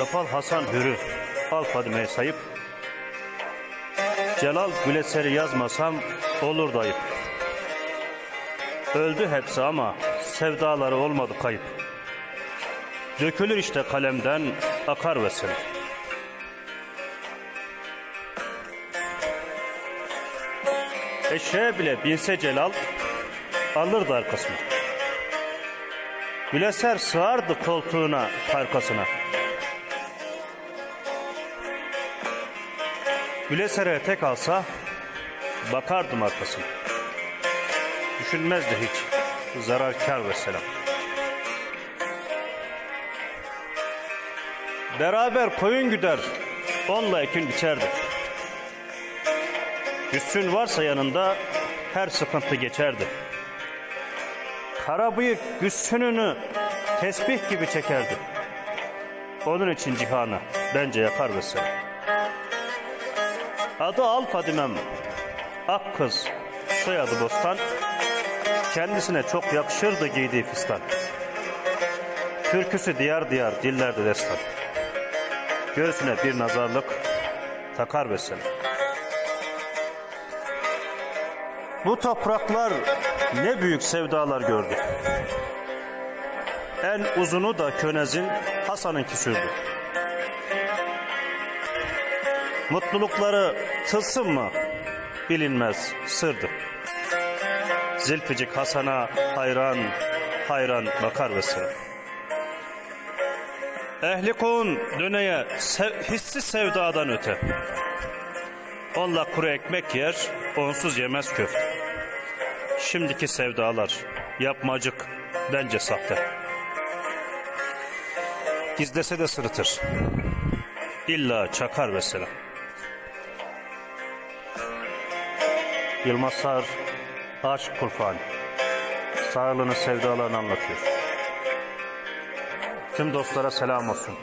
Topal Hasan Hürü Al Fadime'yi sayıp Celal Güleser'i yazmasam olur dayıp Öldü hepsi ama sevdaları olmadı kayıp Dökülür işte kalemden akar vesile Eşeğe bile binse Celal alırdı arkasına. Güleser sığardı koltuğuna, arkasına. Güleser'e tek alsa bakardım arkasına. Düşünmezdi hiç zararkar ve selam. Beraber koyun güder, onunla ekin biçerdi. Güçsün varsa yanında her sıkıntı geçerdi. Kara bıyık güçsününü tesbih gibi çekerdi. Onun için cihanı bence yakar vesile. Adı Al Fadimem, ak kız, soyadı Bostan. Kendisine çok yakışırdı giydiği fistan. Türküsü diyar diyar dillerde destan. Göğsüne bir nazarlık takar vesile. Bu topraklar ne büyük sevdalar gördü. En uzunu da Könez'in Hasan'ınki sürdü. Mutlulukları tılsım mı bilinmez sırdı. Zilficik Hasan'a hayran hayran bakar ve sıra. Ehli kul döneye sev, hissi sevdadan öte. Onunla kuru ekmek yer, onsuz yemez köfte. Şimdiki sevdalar yapmacık, bence sahte. Gizlese de sırıtır. İlla çakar mesela. Yılmaz Sağır, Aşk Kurfani. Sağırlığını, sevdalarını anlatıyor. Tüm dostlara selam olsun.